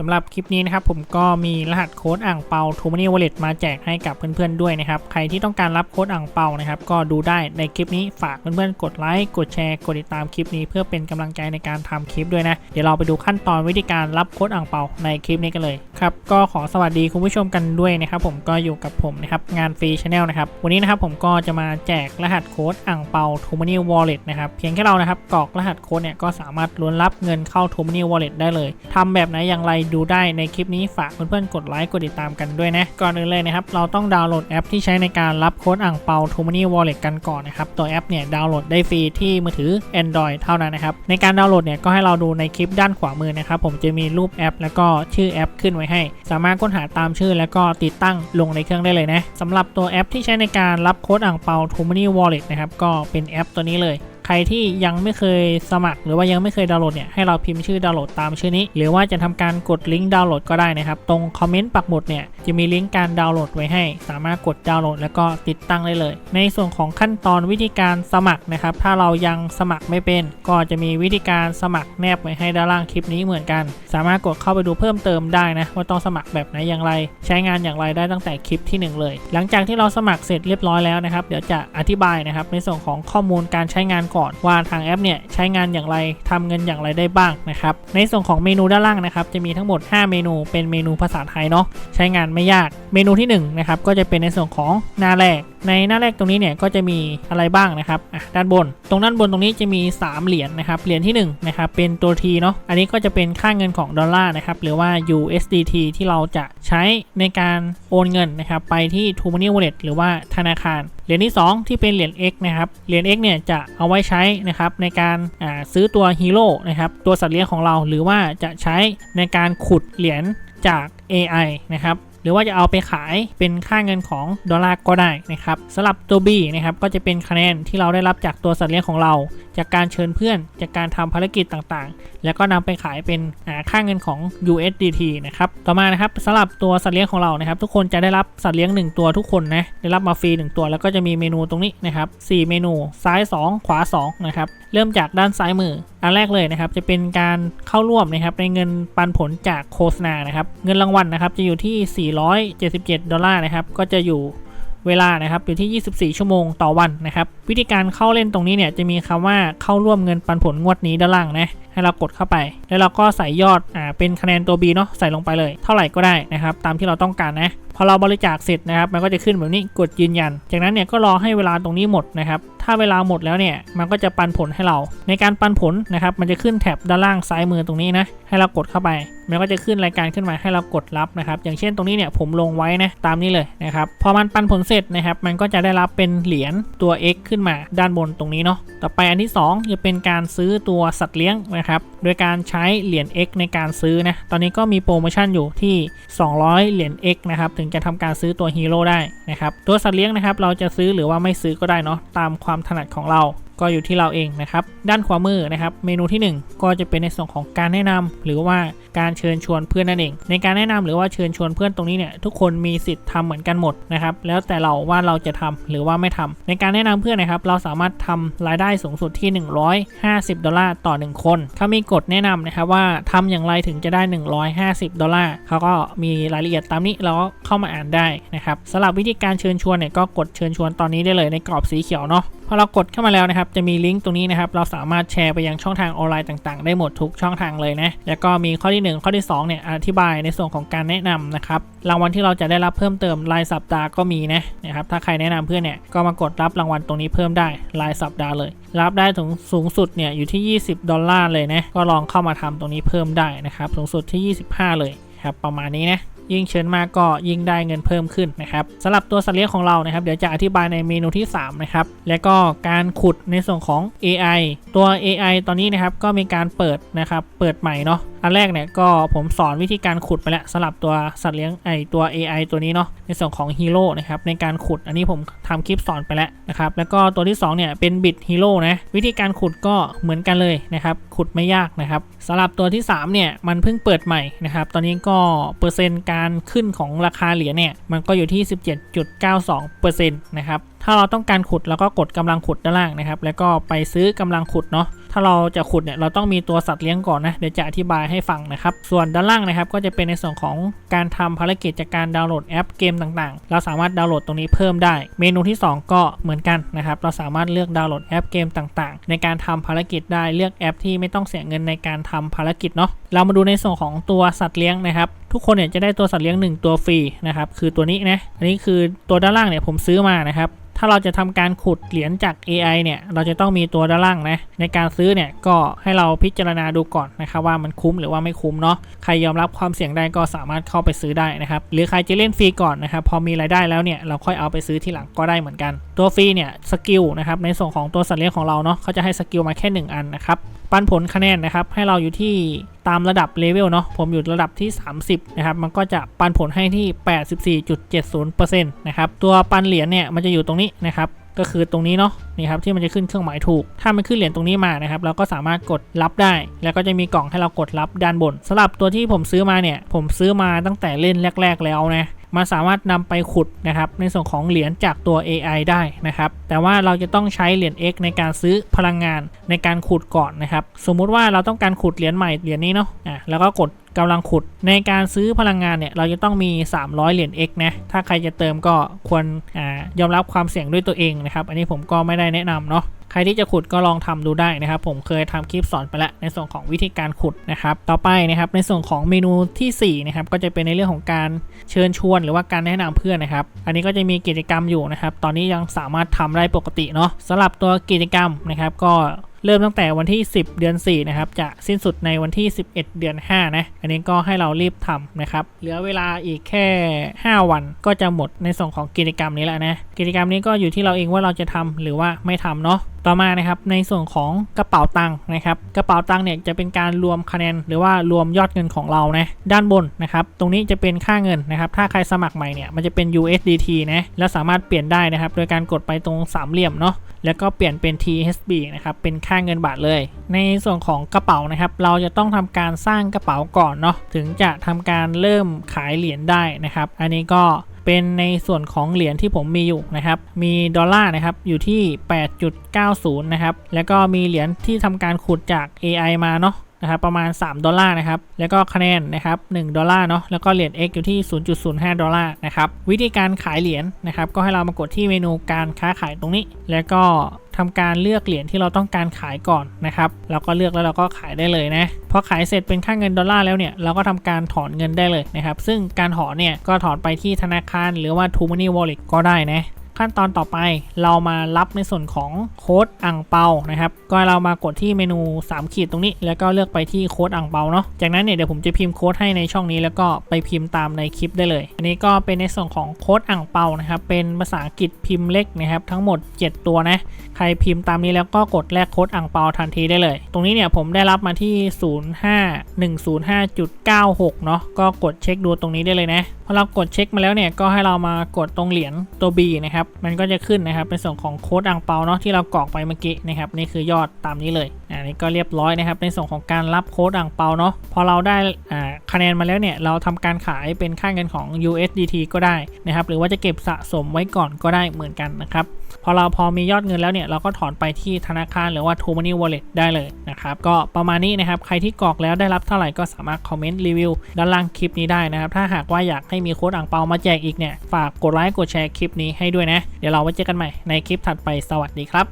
สำหรับคลิปนี้นะครับผมก็มีรหัสโค้ดอ่างเปา t o m o n y Wallet มาแจกให้กับเพื่อนๆด้วยนะครับ ใครที่ต้องการรับโค้ดอ่างเปานะครับ ก็ดูได้ในคลิปนี้ฝากเพื่อนๆกดไลค์กดแชร์กดติดตามคลิปนี้เพื่อเป็นกำลังใจในการทำคลิปด้วยนะ เดี๋ยวเราไปดูขั้นตอนวิธีการรับโค้ดอ่างเปาในคลิปนี้กันเลยครับก็ขอสวัสดีคุณผู้ชมกันด้วยนะครับ ผมก็อยู่กับผมนะครับงานฟรีชาแนลนะครับวันนี้นะครับผมก็จะมาแจกรหัสโค้ดอ่างเปา t o m o n y Wallet นะครับเพียงแค่เรานะครับกรอกรหัสโค้ดเนี่ยก็สามารถลุ้นรับเงินเข้า t o m o n y Wallet ได้เลยทำแบบไหนอย่างไรดูได้ในคลิปนี้ฝากเพื่อนๆกดไลค์กดติดตามกันด้วยนะ ก่อนอื่นเลยนะครับ เราต้องดาวน์โหลดแอปที่ใช้ในการรับโค้ดอ่างเปา t o m o n y Wallet กันก่อนนะครับ ตัวแอปเนี่ยดาวน์โหลดได้ฟรีที่มือถือ Android เท่านั้นนะครับ ในการดาวน์โหลดเนี่ยก็ให้เราดูในคลิปด้านขวามือนะครับ ผมจะมีรูปแอป แล้วก็ชื่อแอปขึ้นไว้ให้ สามารถค้นหาตามชื่อ แล้วก็ติดตั้งลงในเครื่องได้เลยนะสำหรับตัวแอปที่ใช้ในการรับโค้ดอ่างเปา t o m o n y Wallet นะครับก็เป็นแอปตัวนี้เลย ใครที่ยังไม่เคยสมัคร หรือว่ายังไม่เคยดาวน์โหลดเนี่ยให้เราพิมพ์ชื่อดาวน์โหลดตามชื่อนี้ หรือว่าจะทำการกดลิงก์ดาวน์โหลดก็ได้นะครับ ตรงคอมเมนต์ปักหมุดเนี่ยจะมีลิงก์การดาวน์โหลดไว้ให้ สามารถกดดาวน์โหลดแล้วก็ติดตั้งได้เลย ในส่วนของขั้นตอนวิธีการสมัครนะครับ ถ้าเรายังสมัครไม่เป็น ก็จะมีวิธีการสมัครแนบไว้ให้ด้านล่างคลิปนี้เหมือนกัน สามารถกดเข้าไปดูเพิ่มเติมได้นะว่าต้องสมัครแบบไหนอย่างไร ใช้งานอย่างไรได้ตั้งแต่คลิปที่หนึ่งเลย หลังจากที่เราสมัครเสร็จเรียบร้อยแล้วนะครับ เดี๋ยวจะอธิบายนะครับในส่วนของข้อมูลการใช้งานก่อน ว่าทางแอปเนี่ยใช้งานอย่างไรทำเงินอย่างไรได้บ้างนะครับในส่วนของเมนูด้านล่างนะครับจะมีทั้งหมด 5 เมนูเป็นเมนูภาษาไทยเนาะใช้งานไม่ยากเมนูที่1นะครับก็จะเป็นในส่วนของหน้าแรก ในหน้าแรกตรงนี้เนี่ยก็จะมีอะไรบ้างนะครับอะด้านบน ตรงด้านบนตรงนี้จะมี 3 เหรียญนะครับเหรียญที่1นะครับเป็นตัว T เนาะอันนี้ก็จะเป็นค่าเงินของดอลลาร์นะครับหรือว่า USDT ที่เราจะใช้ในการโอนเงินนะครับไปที่ t o m o n y Wallet หรือว่าธนาคารเหรียญที่ 2 ที่เป็นเหรียญ X นะครับ เหรียญ X เนี่ยจะเอาไว้ใช้นะครับในการาซื้อตัวฮีโร่นะครับตัวสัตว์เลี้ยงของเราหรือว่าจะใช้ในการขุดเหรียญจาก AI นะครับ หรือว่าจะเอาไปขายเป็นค่าเงินของดอลลาร์ก็ได้นะครับสำหรับตัว B นะครับก็จะเป็นคะแนนที่เราได้รับจากตัวสัตว์เลี้ยงของเราจากการเชิญเพื่อน จากการทำภารกิจต่างๆ แล้วก็นำไปขายเป็นค่าเงินของ USDT นะครับ ต่อมานะครับสำหรับตัวสัตว์เลี้ยงของเรานะครับ ทุกคนจะได้รับสัตว์เลี้ยง 1 ตัวทุกคนนะ ได้รับมาฟรี 1 ตัว แล้วก็จะมีเมนูตรงนี้นะครับ4เมนู ซ้าย 2 ขวา 2 นะครับ เริ่มจากด้านซ้ายมือ อันแรกเลยนะครับ จะเป็นการเข้าร่วมนะครับในเงินปันผลจากโฆษณานะครับ เงินรางวัลนะครับจะอยู่ที่ 477 ดอลลาร์นะครับ ก็จะอยู่ เวลานะครับอยู่ที่ 24 ชั่วโมงต่อวันนะครับวิธีการเข้าเล่นตรงนี้เนี่ยจะมีคำว่าเข้าร่วมเงินปันผลงวดนี้ด้านล่างนะให้เรากดเข้าไป แล้วเราก็ใส่ยอดอ่าเป็นคะแนนตัว B เนาะใส่ลงไปเลย เท่าไหร่ก็ได้นะครับตามที่เราต้องการนะพอเราบริจาคเสร็จนะครับมันก็จะขึ้นแบบนี้กดยืนยัน จากนั้นเนี่ยก็รอให้เวลาตรงนี้หมดนะครับ ถ้าเวลาหมดแล้วเนี่ยมันก็จะปันผลให้เรา ในการปันผลนะครับมันจะขึ้นแถบด้านล่างซ้ายมือตรงนี้นะให้เรากดเข้าไป มันก็จะขึ้นรายการขึ้นมาให้เรากดรับนะครับ อย่างเช่นตรงนี้เนี่ยผมลงไว้นะตามนี้เลยนะครับพอมันปันผลเสร็จนะครับมันก็จะได้รับเป็นเหรียญตัว X ขึ้นมาด้านบนตรงนี้เนาะต่อไปอันที่2จะเป็นการซื้อตัวสัตว์เลี้ยงนะครับโดยการใช้เหรียญ X ในการซื้อนะตอนนี้ก็มีโปรโมชั่นอยู่ที่ 200 เหรียญ X นะครับถึงจะทำการซื้อตัวฮีโร่ได้นะครับตัวสัตว์เลี้ยงนะครับเราจะซื้อหรือว่าไม่ซื้อก็ได้เนาะตามความความถนัดของเราก็อยู่ที่เราเองนะครับ ด้านขวามือนะครับ เมนูที่ 1 ก็จะเป็นในส่วนของการแนะนำหรือว่าการเชิญชวนเพื่อนนั่นเอง ในการแนะนำหรือว่าเชิญชวนเพื่อนตรงนี้เนี่ยทุกคนมีสิทธิ์ทำเหมือนกันหมดนะครับ แล้วแต่เราว่าเราจะทำหรือว่าไม่ทำในการแนะนำเพื่อนนะครับ เราสามารถทำรายได้สูงสุดที่ 150 ดอลลาร์ต่อ 1 คนเขามีกฎแนะนำนะครับว่าทำอย่างไรถึงจะได้ 150 ดอลลาร์เขาก็มีรายละเอียดตามนี้เราก็เข้ามาอ่านได้นะครับสำหรับวิธีการเชิญชวนเนี่ยก็กดเชิญชวนตอนนี้ได้เลยในกรอบสีเขียวเนาะพอเรากดเข้ามาแล้วนะครับ จะมีลิงก์ตรงนี้นะครับ เราสามารถแชร์ไปยังช่องทางออนไลน์ต่างๆ ได้หมดทุกช่องทางเลยนะ แล้วก็มีข้อที่ 1 ข้อที่2เนี่ยอธิบายในส่วนของการแนะนำนะครับ รางวัลที่เราจะได้รับเพิ่มเติมรายสัปดาห์ก็มีนะนะครับ ถ้าใครแนะนำเพื่อนเนี่ย ก็มากดรับรางวัลตรงนี้เพิ่มได้รายสัปดาห์เลย รับได้ถึงสูงสุดเนี่ยอยู่ที่ 20 ดอลลาร์เลยนะ ก็ลองเข้ามาทำตรงนี้เพิ่มได้นะครับ สูงสุดที่ 25 เลยครับ ประมาณนี้นะ ยิ่งเชิญมากก็ยิ่งได้เงินเพิ่มขึ้นนะครับสำหรับตัวสัตว์เลี้ยงของเรานะครับ เดี๋ยวจะอธิบายในเมนูที่3นะครับและก็การขุดในส่วนของ AI ตัว AI ตอนนี้นะครับก็มีการเปิดนะครับเปิดใหม่เนาะ อันแรกเนี่ยก็ผมสอนวิธีการขุดไปแล้วสำหรับตัวสัตว์เลี้ยงไอตัว AI ตัวนี้เนาะในส่วนของฮีโร่นะครับในการขุดอันนี้ผมทำคลิปสอนไปแล้วนะครับแล้วก็ตัวที่2เนี่ยเป็นบิดฮีโร่นะวิธีการขุดก็เหมือนกันเลยนะครับขุดไม่ยากนะครับสำหรับตัวที่3เนี่ยมันเพิ่งเปิดใหม่นะครับตอนนี้ก็เปอร์เซ็นต์การขึ้นของราคาเหรียญเนี่ยมันก็อยู่ที่ 17.92%นะครับถ้าเราต้องการขุดเราก็กดกำลังขุดด้านล่างนะครับแล้วก็ไปซื้อกำลังขุดเนาะ ถ้าเราจะขุดเนี่ยเราต้องมีตัวสัตว์เลี้ยงก่อนนะเดี๋ยวจะอธิบายให้ฟังนะครับ ส่วนด้านล่างนะครับก็จะเป็นในส่วนของการทำภารกิจจากการดาวน์โหลดแอปเกมต่างๆ เราสามารถดาวน์โหลดตรงนี้เพิ่มได้ เมนูที่ 2 ก็เหมือนกันนะครับเราสามารถเลือกดาวน์โหลดแอปเกมต่างๆ ในการทำภารกิจได้เลือกแอปที่ไม่ต้องเสียเงินในการทำภารกิจเนาะเรามาดูในส่วนของตัวสัตว์เลี้ยงนะครับทุกคนเนี่ยจะได้ตัวสัตว์เลี้ยง 1 ตัวฟรีนะครับคือตัวนี้นะอันนี้คือตัวด้านล่างเนี่ยผมซื้อมานะครับ ถ้าเราจะทำการขุดเหรียญจาก AI เนี่ย เราจะต้องมีตัวด้านล่างนะ ในการซื้อเนี่ยก็ให้เราพิจารณาดูก่อนนะครับว่ามันคุ้มหรือว่าไม่คุ้มเนาะ ใครยอมรับความเสี่ยงได้ก็สามารถเข้าไปซื้อได้นะครับ หรือใครจะเล่นฟรีก่อนนะครับพอมีรายได้แล้วเนี่ยเราค่อยเอาไปซื้อทีหลังก็ได้เหมือนกัน ตัวฟรีเนี่ยสกิลนะครับในส่วนของตัวสัตว์เลี้ยงของเราเนาะเขาจะให้สกิลมาแค่ 1 อันนะครับ ปันผลคะแนนนะครับให้เราอยู่ที่ ตามระดับเลเวลเนาะผมอยู่ระดับที่ 30 นะครับ มันก็จะปันผลให้ที่ 84.70%นะครับ ตัวปันเหรียญเนี่ยมันจะอยู่ตรงนี้นะครับก็คือตรงนี้เนาะนี่ครับที่มันจะขึ้นเครื่องหมายถูก ถ้ามันขึ้นเหรียญตรงนี้มานะครับเราก็สามารถกดรับได้ แล้วก็จะมีกล่องให้เรากดรับด้านบนสำหรับตัวที่ผมซื้อมาเนี่ย ผมซื้อมาตั้งแต่เล่นแรก ๆ แล้วนะ มันสามารถนำไปขุดนะครับในส่วนของเหรียญจากตัว AI ได้นะครับ แต่ว่าเราจะต้องใช้เหรียญ X ในการซื้อพลังงานในการขุดก่อนนะครับ สมมุติว่าเราต้องการขุดเหรียญใหม่เหรียญนี้เนาะอะแล้วก็กดกำลังขุดในการซื้อพลังงานเนี่ยเราจะต้องมี 300 เหรียญ X นะ ถ้าใครจะเติมก็ควรอยอมรับความเสี่ยงด้วยตัวเองนะครับ อันนี้ผมก็ไม่ได้แนะนำเนาะ ใครที่จะขุดก็ลองทำดูได้นะครับ ผมเคยทำคลิปสอนไปแล้วในส่วนของวิธีการขุดนะครับ ต่อไปนะครับในส่วนของเมนูที่4นะครับก็จะเป็นในเรื่องของการเชิญชวนหรือว่าการแนะนำเพื่อนนะครับ อันนี้ก็จะมีกิจกรรมอยู่นะครับ ตอนนี้ยังสามารถทำได้ปกติเนาะสำหรับตัวกิจกรรมนะครับก็เริ่มตั้งแต่วันที่ 10 เดือน 4 นะครับ จะสิ้นสุดในวันที่ 11 เดือน 5 นะ อันนี้ก็ให้เรารีบทำนะครับ เหลือเวลาอีกแค่ 5 วันก็จะหมดในส่วนของกิจกรรมนี้แล้วนะ กิจกรรมนี้ก็อยู่ที่เราเองว่าเราจะทำหรือว่าไม่ทำเนาะ ต่อมานะครับในส่วนของกระเป๋าตังค์นะครับกระเป๋าตังค์เนี่ยจะเป็นการรวมคะแนนหรือว่ารวมยอดเงินของเรานะด้านบนนะครับตรงนี้จะเป็นค่าเงินนะครับถ้าใครสมัครใหม่เนี่ยมันจะเป็น USDT นะแล้วสามารถเปลี่ยนได้นะครับโดยการกดไปตรงสามเหลี่ยมเนาะแล้วก็เปลี่ยนเป็น THB นะครับเป็นค่าเงินบาทเลย ในส่วนของกระเป๋านะครับเราจะต้องทำการสร้างกระเป๋าก่อนเนาะถึงจะทำการเริ่มขายเหรียญได้นะครับอันนี้ก็ เป็นในส่วนของเหรียญที่ผมมีอยู่นะครับ มีดอลลาร์นะครับอยู่ที่ 8.90 นะครับ แล้วก็มีเหรียญที่ทำการขุดจาก AI มาเนาะนะครับประมาณ 3 ดอลลาร์นะครับ แล้วก็คะแนนนะครับ1ดอลลาร์เนาะแล้วก็เหรียญ X อยู่ที่ 0.05 ดอลลาร์นะครับ วิธีการขายเหรียญนะครับ ก็ให้เรามากดที่เมนูการค้าขายตรงนี้ แล้วก็ ทำการเลือกเหรียญที่เราต้องการขายก่อนนะครับเราก็เลือกแล้วเราก็ขายได้เลยนะพอขายเสร็จเป็นค่าเงินดอลลาร์แล้วเนี่ยเราก็ทำการถอนเงินได้เลยนะครับซึ่งการถอนเนี่ยก็ถอนไปที่ธนาคารหรือว่า t o Money Wallet ก็ได้นะ ขั้นตอนต่อไป เรามารับในส่วนของโค้ดอ่างเปานะครับก็เรามากดที่เมนู 3 ขีดตรงนี้ แล้วก็เลือกไปที่โค้ดอ่างเปาเนาะจากนั้นเนี่ยเดี๋ยวผมจะพิมพ์โค้ดให้ในช่องนี้ แล้วก็ไปพิมพ์ตามในคลิปได้เลย อันนี้ก็เป็นในส่วนของโค้ดอ่างเปานะครับเป็นภาษาอังกฤษพิมพ์เล็กนะครับทั้งหมด 7 ตัวนะใครพิมพ์ตามนี้แล้วก็กดแลกโค้ดอ่างเปาทันทีได้เลย ตรงนี้เนี่ยผมได้รับมาที่ 05105.96 เนาะก็กดเช็คดูตรงนี้ได้เลยนะพอเรากดเช็คมาแล้วเนี่ยก็ให้เรามากดตรงเหรียญตัว B นะครับ มันก็จะขึ้นนะครับเป็นส่วนของโค้ดอ่างเปาเนาะที่เรากรอกไปเมื่อกี้นะครับนี่คือยอดตามนี้เลยอันนี้ก็เรียบร้อยนะครับในส่วนของการรับโค้ดอ่างเปาเนาะพอเราได้อ่าคะแนนมาแล้วเนี่ยเราทำการขายเป็นค่าเงินของ USDT ก็ได้นะครับหรือว่าจะเก็บสะสมไว้ก่อนก็ได้เหมือนกันนะครับพอเราพอมียอดเงินแล้วเนี่ยเราก็ถอนไปที่ธนาคารหรือว่า t o Money Wallet ได้เลยนะครับก็ประมาณนี้นะครับใครที่กรอกแล้วได้รับเท่าไหร่ก็สามารถคอมเมนต์รีวิวด้านล่างคลิปนี้ได้นะครับถ้าหากว่าอยากให้มีโค้ดอ่างเปามาแจกอีกเนี่ย ฝากกดไลค์กดแชร์คลิปนี้ให้ด้วยนะ เดี๋ยวเราไว้เจอกันใหม่ในคลิปถัดไปสวัสดีครับ